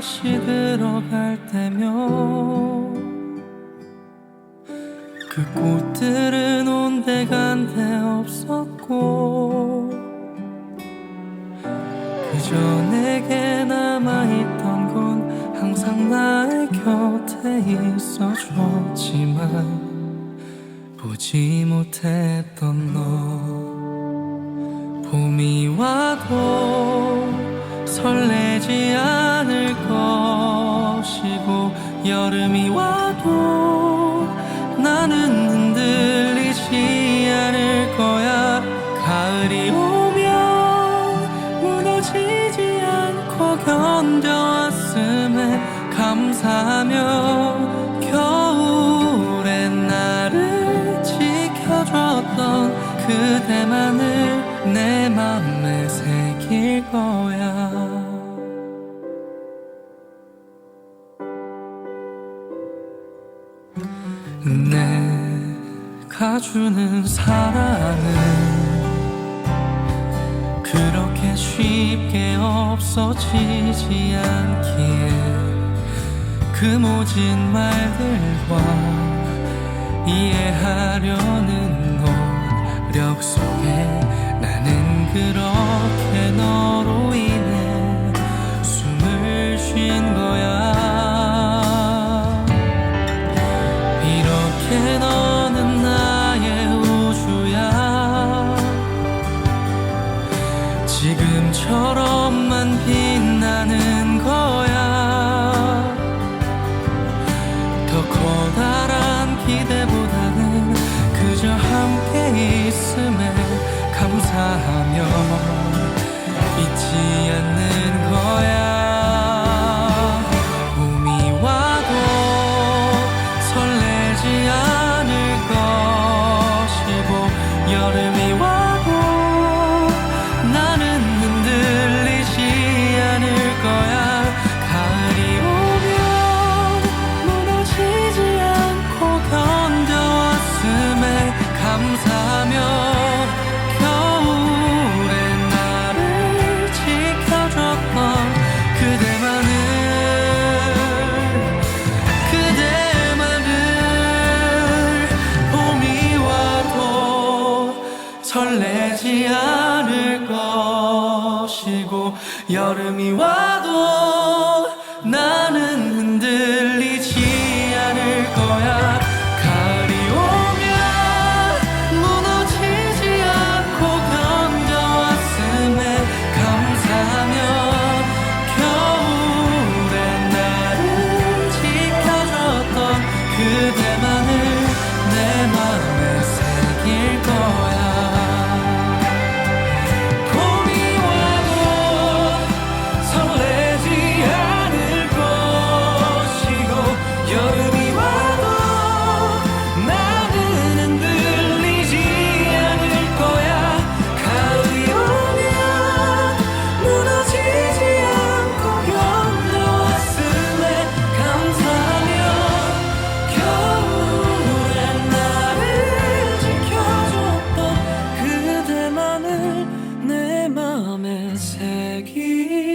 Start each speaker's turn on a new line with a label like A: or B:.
A: 시 들어갈 때면 그 꽃들은 온데간데 없었고 그저 내게 남아있던 건 항상 나의 곁에 있어줬지만 보지 못했던 너. 봄이 와도 설레지 않 을 것이고 여름이 와도 나는 흔들리지 않을 거야. 가을이 오면 무너지지 않고 견뎌왔음에 감사하며 겨울에 나를 지켜줬던 그대만을 내 맘에 새길 거야 내가 주는 사랑은 그렇게 쉽게 없어지지 않기에 그 모진 말들과 이해하려는 노력 속에 나는 그렇 함께 있음에 감사하며 잊지 않는 거야 되지 않을 것이고 여름이 와도 나는 흔들 밤의 색이